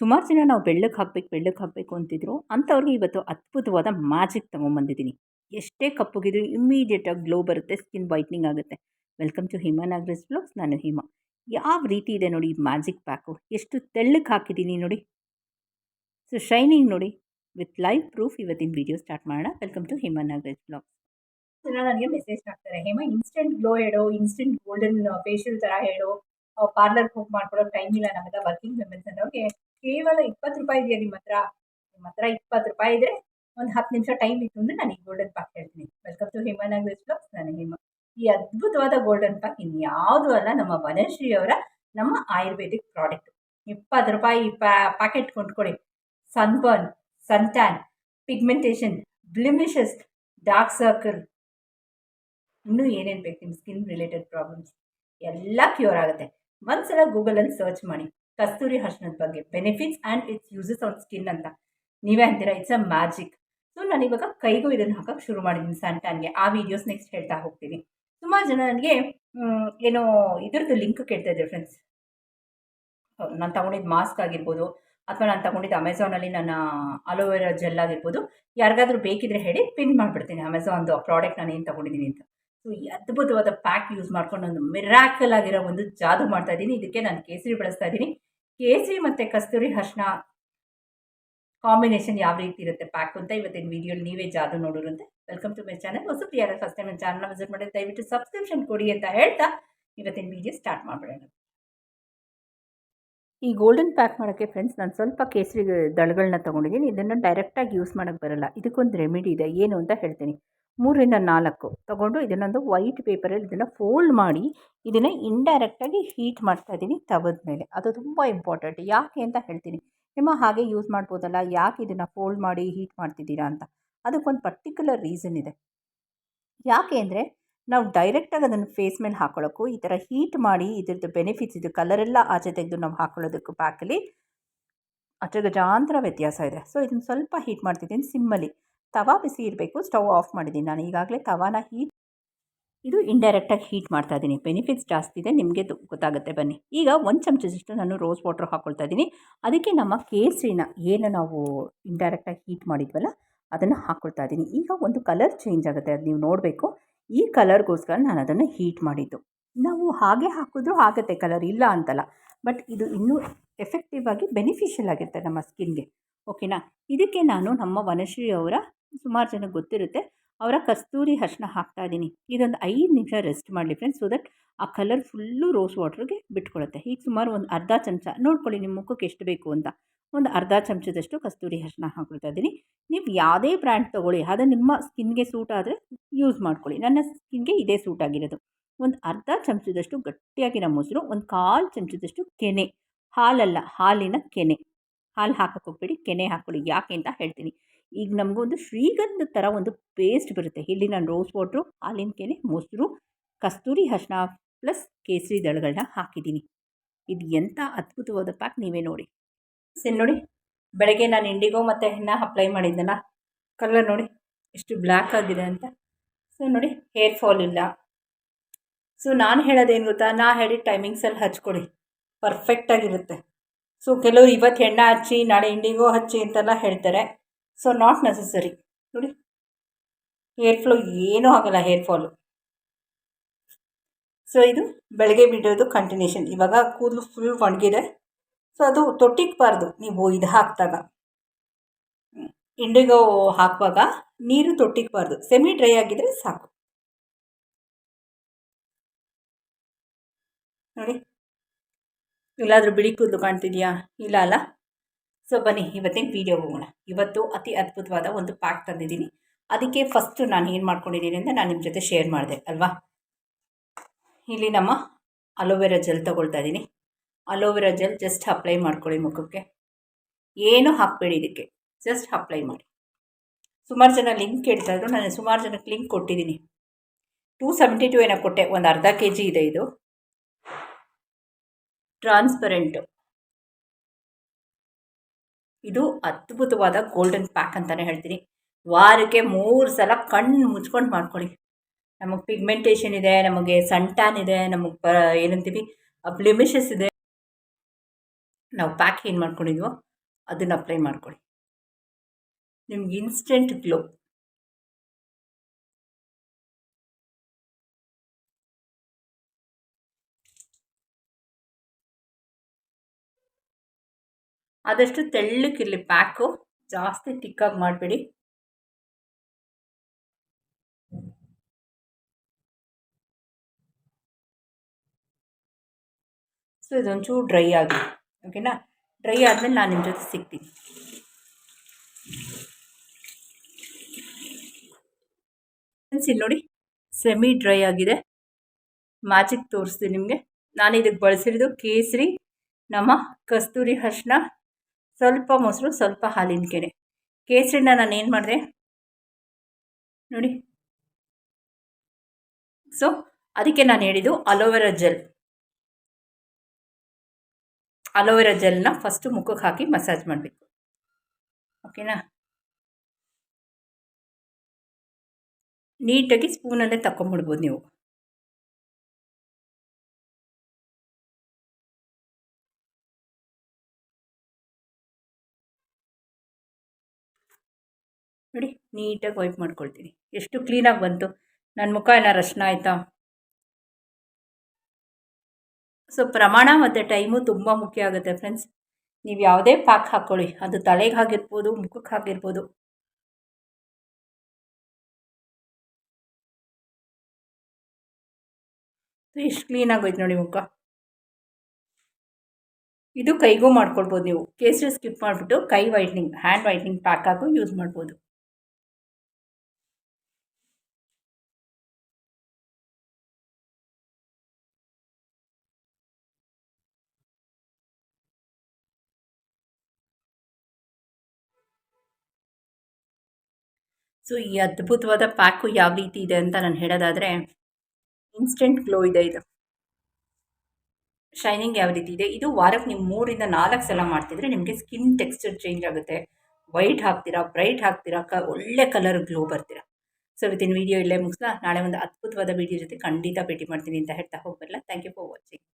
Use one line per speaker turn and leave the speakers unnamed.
ಸುಮಾರು ಜನ ನಾವು ಬೆಳ್ಳಗೆ ಹಾಕ್ಬೇಕು ಬೆಳ್ಳಕ್ಕೆ ಹಾಕಬೇಕು ಅಂತಿದ್ರು, ಅಂಥವ್ರಿಗೆ ಇವತ್ತು ಅದ್ಭುತವಾದ ಮ್ಯಾಜಿಕ್ ತೊಗೊಂಬಂದಿದ್ದೀನಿ ಎಷ್ಟೇ ಕಪ್ಪಗಿದ್ರು ಇಮ್ಮಿಡಿಯೇಟಾಗಿ ಗ್ಲೋ ಬರುತ್ತೆ, ಸ್ಕಿನ್ ವೈಟ್ನಿಂಗ್ ಆಗುತ್ತೆ. Welcome to Hima Nagaraj vlogs, ನಾನು ಹಿಮಾ. ಯಾವ ರೀತಿ ಇದೆ ನೋಡಿ ಈ ಮ್ಯಾಜಿಕ್ ಪ್ಯಾಕು? ಎಷ್ಟು ತೆಳ್ಳಗೆ ಹಾಕಿದ್ದೀನಿ ನೋಡಿ. ಸೊ, ಶೈನಿಂಗ್ ನೋಡಿ. ವಿತ್ ಲೈವ್ ಪ್ರೂಫ್ ಇವತ್ತಿನ ವಿಡಿಯೋ ಸ್ಟಾರ್ಟ್ ಮಾಡೋಣ. Welcome to Hima Nagaraj vlogs.
ಜನ ನನಗೆ ಮೆಸೇಜ್ ಹಾಕ್ತಾರೆ, ಹೇಮ ಇನ್ಸ್ಟೆಂಟ್ ಗ್ಲೋ ಹೇಳು ಇನ್ಸ್ಟೆಂಟ್ ಗೋಲ್ಡನ್ ಫೇಶಿಯಲ್ ಥರ ಹೇಳು ಪಾರ್ಲರ್ಗೆ ಹೋಗಿ ಮಾಡ್ಕೊಳೋ ಟೈಮ್ ಇಲ್ಲ ನಮ್ಮೆಲ್ಲ ವರ್ಕಿಂಗ್ ವುಮೆನ್ಸ್ ಅನ್ನೋರಿಗೆ ಕೇವಲ ಇಪ್ಪತ್ತು ರೂಪಾಯಿ ಇದೆಯಾ ನಿಮ್ಮ ಹತ್ರ? ನಿಮ್ಮ ಹತ್ರ ಇಪ್ಪತ್ತು ರೂಪಾಯಿ ಇದ್ರೆ ಒಂದು ಹತ್ತು ನಿಮಿಷ ಟೈಮ್ ಇತ್ತು ಅಂದರೆ ನಾನು ಈ ಗೋಲ್ಡನ್ ಪಾಕ್ ಹೇಳ್ತೀನಿ. Welcome to Hema language vlogs ನಾನು ಹೇಮ ಈ ಅದ್ಭುತವಾದ ಗೋಲ್ಡನ್ ಪಾಕ್ ಇನ್ಯಾವುದೂ ಅಲ್ಲ, ನಮ್ಮ ವನಶ್ರೀ ಅವರ ನಮ್ಮ ಆಯುರ್ವೇದಿಕ್ ಪ್ರಾಡಕ್ಟ್ ಇಪ್ಪತ್ತು ರೂಪಾಯಿ ಪ್ಯಾ packet ಕೊಂಡ್ಕೊಳ್ಳಿ. Sunburn sun tan pigmentation blemishes dark circle ಇನ್ನೂ ಏನೇನು ಬೇಕು ನಿಮ್ಮ ಸ್ಕಿನ್ ರಿಲೇಟೆಡ್ ಪ್ರಾಬ್ಲಮ್ಸ್ ಎಲ್ಲ ಕ್ಯೂರ್ ಆಗುತ್ತೆ. ಒಂದ್ಸಲ ಗೂಗಲಲ್ಲಿ ಸರ್ಚ್ ಮಾಡಿ. ಕಸ್ತೂರಿ ಅರ್ಶನದ ಬಗ್ಗೆ benefits and its uses on skin ಅಂತ. ನೀವೇ ಅಂತೀರಾ ಇಟ್ಸ್ ಅ ಮ್ಯಾಜಿಕ್ ಸೊ ನಾನು ಇವಾಗ ಕೈಗೂ ಇದನ್ನು ಹಾಕೋಕ್ಕೆ ಶುರು ಮಾಡಿದ್ದೀನಿ ಸ್ಯಾಂಟಾನ್ಗೆ ಆ ವಿಡಿಯೋಸ್ ನೆಕ್ಸ್ಟ್ ಹೇಳ್ತಾ ಹೋಗ್ತೀನಿ. ಸುಮಾರು ಜನ ನನಗೆ ಏನೋ ಇದ್ರದ್ದು ಲಿಂಕ್ ಕೇಳ್ತಾ ಇದ್ದಾರೆ ಫ್ರೆಂಡ್ಸ್ ನಾನು ತಗೊಂಡಿದ್ದು ಮಾಸ್ಕ್ ಆಗಿರ್ಬೋದು, ಅಥವಾ ನಾನು ತಗೊಂಡಿದ್ದು ಅಮೆಝಾನಲ್ಲಿ ನನ್ನ ಅಲೋವೆರಾ ಜೆಲ್ ಆಗಿರ್ಬೋದು, ಯಾರಿಗಾದ್ರೂ ಬೇಕಿದ್ರೆ ಹೇಳಿ ಪಿನ್ ಮಾಡಿಬಿಡ್ತೀನಿ ಅಮೆಝಾನ್ದು ಪ್ರಾಡಕ್ಟ್ ನಾನು ಏನು ತೊಗೊಂಡಿದ್ದೀನಿ ಅಂತ. ಸೊ ಈ ಅದ್ಭುತವಾದ ಪ್ಯಾಕ್ ಯೂಸ್ ಮಾಡ್ಕೊಂಡು ಒಂದು ಮಿರಾಕಲ್ ಆಗಿರೋ ಒಂದು ಜಾದು ಮಾಡ್ತಾ ಇದ್ದೀನಿ. ಇದಕ್ಕೆ ನಾನು ಕೇಸರಿ ಬಳಸ್ತಾ ಇದ್ದೀನಿ. ಕೇಸರಿ ಮತ್ತು ಕಸ್ತೂರಿ ಅರ್ಶಿನ ಕಾಂಬಿನೇಷನ್ ಯಾವ ರೀತಿ ಇರುತ್ತೆ? ಪ್ಯಾಕ್ ಅಂತ ಇವತ್ತಿನ ವೀಡಿಯೋಲಿ ನೀವೇ ಜಾದು ನೋಡೋರಂತೆ ವೆಲ್ಕಮ್ ಟು ಮೈ ಚಾನಲ್ ಹೊಸ ಪ್ರಿಯರ ಫಸ್ಟ್ ಟೈಮ್ ಚಾನಲ್ನ ವಿಸಿಟ್ ಮಾಡಿ ದಯವಿಟ್ಟು ಸಬ್ಸ್ಕ್ರಿಪ್ಷನ್ ಕೊಡಿ ಅಂತ ಹೇಳ್ತಾ ಇವತ್ತಿನ ವೀಡಿಯೋ ಸ್ಟಾರ್ಟ್ ಮಾಡಿಬಿಡೋಣ.
ಈ ಗೋಲ್ಡನ್ ಪ್ಯಾಕ್ ಮಾಡೋಕ್ಕೆ ಫ್ರೆಂಡ್ಸ್ ನಾನು ಸ್ವಲ್ಪ ಕೇಸರಿ ದಳಗಳನ್ನ ತೊಗೊಂಡಿದ್ದೀನಿ. ಇದನ್ನು ಡೈರೆಕ್ಟಾಗಿ ಯೂಸ್ ಮಾಡೋಕ್ಕೆ ಬರಲ್ಲ. ಇದಕ್ಕೊಂದು ರೆಮಿಡಿ ಇದೆ. ಏನು ಅಂತ ಹೇಳ್ತೀನಿ. ಮೂರರಿಂದ ನಾಲ್ಕು. ತೊಗೊಂಡು ಇದನ್ನೊಂದು ವೈಟ್ ಪೇಪರಲ್ಲಿ ಇದನ್ನು ಫೋಲ್ಡ್ ಮಾಡಿ ಇದನ್ನು ಇಂಡೈರೆಕ್ಟಾಗಿ ಹೀಟ್ ಮಾಡ್ತಾ ಇದ್ದೀನಿ ತವದ ಮೇಲೆ. ಅದು ತುಂಬ ಇಂಪಾರ್ಟೆಂಟ್ ಯಾಕೆ ಅಂತ ಹೇಳ್ತೀನಿ. ನಿಮ್ಮ ಹಾಗೆ ಯೂಸ್ ಮಾಡ್ಬೋದಲ್ಲ, ಯಾಕೆ ಇದನ್ನು ಫೋಲ್ಡ್ ಮಾಡಿ ಹೀಟ್ ಮಾಡ್ತಿದ್ದೀರಾ ಅಂತ. ಅದಕ್ಕೊಂದು ಪರ್ಟಿಕ್ಯುಲರ್ ರೀಸನ್ ಇದೆ. ಯಾಕೆ ಅಂದರೆ ನಾವು ಡೈರೆಕ್ಟಾಗಿ ಅದನ್ನು ಫೇಸ್ ಮೇಲೆ ಹಾಕೊಳ್ಳೋಕ್ಕೂ, ಈ ಥರ ಹೀಟ್ ಮಾಡಿ ಇದ್ರದ್ದು ಬೆನಿಫಿಟ್ಸ್ ಇದು ಕಲರೆಲ್ಲ ಆಚೆ ತೆಗೆದು ನಾವು ಹಾಕೊಳ್ಳೋದಕ್ಕೂ ಪ್ಯಾಕಲ್ಲಿ ಅಜಗಜಾಂತರ ವ್ಯತ್ಯಾಸ ಇದೆ. ಸೊ ಇದನ್ನು ಸ್ವಲ್ಪ ಹೀಟ್ ಮಾಡ್ತಿದ್ದೀನಿ, ಸಿಮ್ಮಲ್ಲಿ. ತವಾ ಬಿಸಿ ಇರಬೇಕು, ಸ್ಟವ್ ಆಫ್ ಮಾಡಿದ್ದೀನಿ. ನಾನು ಈಗಾಗಲೇ ತವಾನ ಹೀಟ್ ಇದು ಇಂಡೈರೆಕ್ಟಾಗಿ ಹೀಟ್ ಮಾಡ್ತಾ ಇದ್ದೀನಿ. ಬೆನಿಫಿಟ್ಸ್ ಜಾಸ್ತಿ ಇದೆ, ನಿಮಗೆ ಗೊತ್ತಾಗುತ್ತೆ. ಬನ್ನಿ. ಈಗ ಒಂದು ಚಮಚದಷ್ಟು ನಾನು ರೋಸ್ ವಾಟರ್ ಹಾಕ್ಕೊಳ್ತಾ ಇದ್ದೀನಿ. ಅದಕ್ಕೆ ನಮ್ಮ ಕೇಸರಿನ ಏನು ನಾವು ಇಂಡೈರೆಕ್ಟಾಗಿ ಹೀಟ್ ಮಾಡಿದ್ವಲ್ಲ, ಅದನ್ನು ಹಾಕ್ಕೊಳ್ತಾ ಇದ್ದೀನಿ. ಈಗ ಒಂದು ಕಲರ್ ಚೇಂಜ್ ಆಗುತ್ತೆ, ಅದು ನೀವು ನೋಡಬೇಕು. ಈ ಕಲರ್ಗೋಸ್ಕರ ನಾನು ಅದನ್ನು ಹೀಟ್ ಮಾಡಿದ್ದು. ನಾವು ಹಾಗೆ ಹಾಕಿದ್ರೂ ಆಗುತ್ತೆ ಕಲರ್ ಇಲ್ಲ ಅಂತಲ್ಲ. ಬಟ್ ಇದು ಇನ್ನೂ ಎಫೆಕ್ಟಿವ್ ಆಗಿ ಬೆನಿಫಿಷಿಯಲ್ ಆಗಿರುತ್ತೆ ನಮ್ಮ ಸ್ಕಿನ್ಗೆ ಓಕೆನಾ ಇದಕ್ಕೆ ನಾನು ನಮ್ಮ ವನಶ್ರೀ ಅವರ ಸುಮಾರು ಜನಕ್ಕೆ ಗೊತ್ತಿರುತ್ತೆ. ಅವರ ಕಸ್ತೂರಿ ಅರ್ಶಿನ ಹಾಕ್ತಾ ಇದ್ದೀನಿ ಇದೊಂದು ಐದು ನಿಮಿಷ ರೆಸ್ಟ್ ಮಾಡಲಿ ಫ್ರೆಂಡ್ಸ್ ಸೊ ದಟ್ ಆ ಕಲರ್ ಫುಲ್ಲು ರೋಸ್ ವಾಟ್ರಿಗೆ ಬಿಟ್ಕೊಳುತ್ತೆ. ಈಗ ಸುಮಾರು ಒಂದು ಅರ್ಧ ಚಮಚ, ನೋಡ್ಕೊಳ್ಳಿ ನಿಮ್ಮ ಮುಖಕ್ಕೆ ಎಷ್ಟು ಬೇಕು ಅಂತ. ಒಂದು ಅರ್ಧ ಚಮಚದಷ್ಟು ಕಸ್ತೂರಿ ಅರ್ಶಿನ ಹಾಕ್ಕೊಳ್ತಾ ಇದ್ದೀನಿ ನೀವು ಯಾವುದೇ ಬ್ರ್ಯಾಂಡ್ ತೊಗೊಳ್ಳಿ ಅದು ನಿಮ್ಮ ಸ್ಕಿನ್ಗೆ ಸೂಟ್ ಆದರೆ ಯೂಸ್ ಮಾಡ್ಕೊಳ್ಳಿ. ನನ್ನ ಸ್ಕಿನ್ಗೆ ಇದೇ ಸೂಟ್ ಆಗಿರೋದು. ಒಂದು ಅರ್ಧ ಚಮಚದಷ್ಟು ಗಟ್ಟಿಯಾಗಿರೋ ಮೊಸರು ಒಂದು ಕಾಲು ಚಮಚದಷ್ಟು ಕೆನೆ. ಹಾಲಲ್ಲ, ಹಾಲಿನ ಕೆನೆ. ಹಾಲು ಹಾಕಕ್ಕೆ ಹೋಗ್ಬೇಡಿ, ಕೆನೆ ಹಾಕ್ಕೊಳ್ಳಿ. ಯಾಕೆ ಅಂತ ಹೇಳ್ತೀನಿ. ಈಗ ನಮಗೊಂದು ಶ್ರೀಗಂಧ ಥರ ಒಂದು ಪೇಸ್ಟ್ ಬರುತ್ತೆ. ಇಲ್ಲಿ ನಾನು ರೋಸ್ ವಾಟ್ರು ಹಾಲಿನ ಕೆನೆ, ಮೊಸರು, ಕಸ್ತೂರಿ ಅರ್ಶಿನ ಪ್ಲಸ್ ಕೇಸರಿ ದಳಗಳನ್ನ ಹಾಕಿದ್ದೀನಿ. ಇದು ಎಂಥ ಅದ್ಭುತವಾದ ಪ್ಯಾಕ್ ನೀವೇ ನೋಡಿ. ಸರಿ ನೋಡಿ, ಬೆಳಗ್ಗೆ ನಾನು ಇಂಡಿಗೋ ಮತ್ತು ಹೆನ್ನ ಅಪ್ಲೈ ಮಾಡಿದ್ದೆನಲ್ಲ ಕಲರ್ ನೋಡಿ, ಎಷ್ಟು ಬ್ಲ್ಯಾಕ್ ಆಗಿದೆ ಅಂತ. ಸೊ ನೋಡಿ ಹೇರ್ ಫಾಲ್ ಇಲ್ಲ. ಸೊ ನಾನು ಹೇಳೋದೇನು ಗೊತ್ತಾ, ನಾ ಹೇಳಿದ ಟೈಮಿಂಗ್ಸಲ್ಲಿ ಹಚ್ಕೊಡಿ. ಪರ್ಫೆಕ್ಟಾಗಿರುತ್ತೆ ಸೊ ಕೆಲವರು ಇವತ್ತು ಹೆಣ್ಣ ಹಚ್ಚಿ, ನಾಳೆ ಇಂಡಿಗೋ ಹಚ್ಚಿ ಅಂತೆಲ್ಲ ಹೇಳ್ತಾರೆ. ಸೊ ನಾಟ್ ನೆಸಸರಿ ನೋಡಿ. ಹೇರ್ ಫ್ಲೋ ಏನೂ ಆಗಲ್ಲ ಹೇರ್ ಫಾಲು ಸೊ ಇದು ಬೆಳಗ್ಗೆ ಬಿಡೋದು ಕಂಟಿನ್ಯೂಷನ್ ಇವಾಗ ಕೂದಲು ಫುಲ್ ಒಣಗಿದೆ. ಸೊ ಅದು ತೊಟ್ಟಿಕ್ಬಾರ್ದು. ನೀವು ಇದು ಹಾಕಿದಾಗ. ಇಂಡಿಗೋ ಹಾಕುವಾಗ ನೀರು ತೊಟ್ಟಿಕ್ಬಾರ್ದು. ಸೆಮಿ ಡ್ರೈ ಆಗಿದ್ರೆ ಸಾಕು. ನೋಡಿ. ಎಲ್ಲಾದರೂ ಬಿಳಿ ಕೂದಲು ಕಾಣ್ತಿದೆಯಾ? ಇಲ್ಲ ಅಲ್ಲ? ಸೊ ಬನ್ನಿ, ಇವತ್ತಿನ ವೀಡಿಯೋ ಹೋಗೋಣ. ಇವತ್ತು ಅತಿ ಅದ್ಭುತವಾದ ಒಂದು ಪ್ಯಾಕ್ ತಂದಿದ್ದೀನಿ. ಅದಕ್ಕೆ ಫಸ್ಟು ನಾನು ಏನು ಮಾಡ್ಕೊಂಡಿದ್ದೀನಿ ಅಂತ ನಾನು ನಿಮ್ಮ ಜೊತೆ ಶೇರ್ ಮಾಡಿದೆ, ಅಲ್ವಾ? ಇಲ್ಲಿ ನಮ್ಮ ಅಲೋವೆರಾ ಜೆಲ್ ತೊಗೊಳ್ತಾ ಇದ್ದೀನಿ ಅಲೋವೆರಾ ಜೆಲ್ ಜಸ್ಟ್ ಅಪ್ಲೈ ಮಾಡ್ಕೊಳ್ಳಿ ಮುಖಕ್ಕೆ. ಏನೂ ಹಾಕಬೇಡಿ ಇದಕ್ಕೆ. ಜಸ್ಟ್ ಅಪ್ಲೈ ಮಾಡಿ. ಸುಮಾರು ಜನ ಲಿಂಕ್ ಕೇಳ್ತಾ ಇದ್ರು, ನಾನು ಸುಮಾರು ಜನಕ್ಕೆ ಲಿಂಕ್ ಕೊಟ್ಟಿದ್ದೀನಿ ಟೂ ಸೆವೆಂಟಿ ಟು ಏನೋ ಕೊಟ್ಟೆ, ಒಂದು ಅರ್ಧ ಕೆ ಜಿ ಇದೆ ಇದು. ಟ್ರಾನ್ಸ್ಪರೆಂಟು ಇದು ಅದ್ಭುತವಾದ ಗೋಲ್ಡನ್ ಪ್ಯಾಕ್ ಅಂತಲೇ ಹೇಳ್ತೀನಿ. ವಾರಕ್ಕೆ ಮೂರು ಸಲ ಕಣ್ಣು ಮುಚ್ಕೊಂಡು ಮಾಡ್ಕೊಳ್ಳಿ. ನಮಗೆ ಪಿಗ್ಮೆಂಟೇಷನ್ ಇದೆ, ನಮಗೆ ಸಂಟಾನ್ ಇದೆ, ನಮಗೆ ಬ, ಏನಂತೀವಿ ಬ್ಲಿಮಿಷಸ್ ಇದೆ. ನಾವು ಪ್ಯಾಕ್ ಏನು ಮಾಡ್ಕೊಂಡಿದ್ವೋ, ಅದನ್ನು ಅಪ್ಲೈ ಮಾಡ್ಕೊಳ್ಳಿ. ನಿಮ್ಗೆ ಇನ್ಸ್ಟೆಂಟ್ ಗ್ಲೋ ಆದಷ್ಟು ತೆಳ್ಳಕ್ಕಿರಲಿ ಪ್ಯಾಕು. ಜಾಸ್ತಿ ತಿಕ್ಕಾಗಿ ಮಾಡಬೇಡಿ. ಸೊ, ಇದೊಂಚೂರು ಡ್ರೈ ಆಗಿ, ಓಕೆನಾ? ಡ್ರೈ ಆದಮೇಲೆ ನಾನು ನಿಮ್ಮ ಜೊತೆ ಸಿಗ್ತೀನಿ. ಇಲ್ಲಿ ನೋಡಿ ಸೆಮಿ ಡ್ರೈ ಆಗಿದೆ. ಮ್ಯಾಜಿಕ್ ತೋರಿಸ್ತೀನಿ ನಿಮಗೆ. ನಾನು ಇದಕ್ಕೆ ಬಳಸಿರೋದು ಕೇಸರಿ, ನಮ್ಮ ಕಸ್ತೂರಿ ಅರಿಶಿನ ಸ್ವಲ್ಪ ಮೊಸರು, ಸ್ವಲ್ಪ ಹಾಲಿನ ಕೆನೆ ಕೇಸರಿನ ನಾನು ಏನು ಮಾಡಿದೆ? ನೋಡಿ. ಸೊ ಅದಕ್ಕೆ ನಾನು ಹೇಳಿದ್ದು aloe vera gel. Aloe vera ಜೆಲ್ನ first ಮುಖಕ್ಕೆ ಹಾಕಿ ಮಸಾಜ್ ಮಾಡಬೇಕು. ಓಕೆನಾ ನೀಟಾಗಿ ಸ್ಪೂನಲ್ಲೇ ತಗೊಂಬಿಡ್ಬೋದು ನೀವು. ನೀಟಾಗಿ ವೈಪ್ ಮಾಡ್ಕೊಳ್ತೀನಿ. ಎಷ್ಟು ಕ್ಲೀನಾಗಿ ಬಂತು. ನನ್ನ ಮುಖ ಏನೋ ರಶ್ನ ಆಯಿತಾ? ಸೊ ಪ್ರಮಾಣ ಮತ್ತು ಟೈಮು ತುಂಬ ಮುಖ್ಯ ಆಗುತ್ತೆ ಫ್ರೆಂಡ್ಸ್ ನೀವು ಯಾವುದೇ ಪ್ಯಾಕ್ ಹಾಕ್ಕೊಳ್ಳಿ ಅದು ತಲೆಗೆ ಆಗಿರ್ಬೋದು ಮುಖಕ್ಕೆ ಆಗಿರ್ಬೋದು. ಎಷ್ಟು ಕ್ಲೀನಾಗೋಯ್ತು ನೋಡಿ ಮುಖ. ಇದು ಕೈಗೂ ಮಾಡ್ಕೊಳ್ಬೋದು ನೀವು. ಕೇಸರಿ ಸ್ಕಿಪ್ ಮಾಡಿಬಿಟ್ಟು ಕೈ ವೈಟ್ನಿಂಗ್ ಹ್ಯಾಂಡ್ ವೈಟ್ನಿಂಗ್ ಪ್ಯಾಕ್ ಹಾಕು ಯೂಸ್ ಮಾಡ್ಬೋದು. ಸೊ, ಈ ಅದ್ಭುತವಾದ ಪ್ಯಾಕು ಯಾವ ರೀತಿ ಇದೆ ಅಂತ ನಾನು ಹೇಳೋದಾದರೆ, ಇನ್ಸ್ಟೆಂಟ್ ಗ್ಲೋ ಇದೆ ಇದು. ಶೈನಿಂಗ್ ಯಾವ ರೀತಿ ಇದೆ? ಇದು ವಾರಕ್ಕೆ ನೀವು ಮೂರಿಂದ ನಾಲ್ಕು ಸಲ ಮಾಡ್ತಿದ್ರೆ ನಿಮಗೆ ಸ್ಕಿನ್ ಟೆಕ್ಸ್ಚರ್ ಚೇಂಜ್ ಆಗುತ್ತೆ. ವೈಟ್ ಹಾಕ್ತೀರಾ, ಬ್ರೈಟ್ ಹಾಕ್ತೀರಾ, ಕ, ಒಳ್ಳೆ ಕಲರ್ ಗ್ಲೋ ಬರ್ತೀರಾ. ಸೊ, ಇವತ್ತಿನ ವಿಡಿಯೋ ಇಲ್ಲೇ ಮುಗಿಸ್ಲಾ. ನಾಳೆ ಒಂದು ಅದ್ಭುತವಾದ ವಿಡಿಯೋ ಜೊತೆ ಖಂಡಿತ ಭೇಟಿ ಮಾಡ್ತೀನಿ ಅಂತ ಹೇಳ್ತಾ ಹೋಗ್ಬರಲ್ಲ ಥ್ಯಾಂಕ್ ಯು ಫಾರ್ ವಾಚಿಂಗ್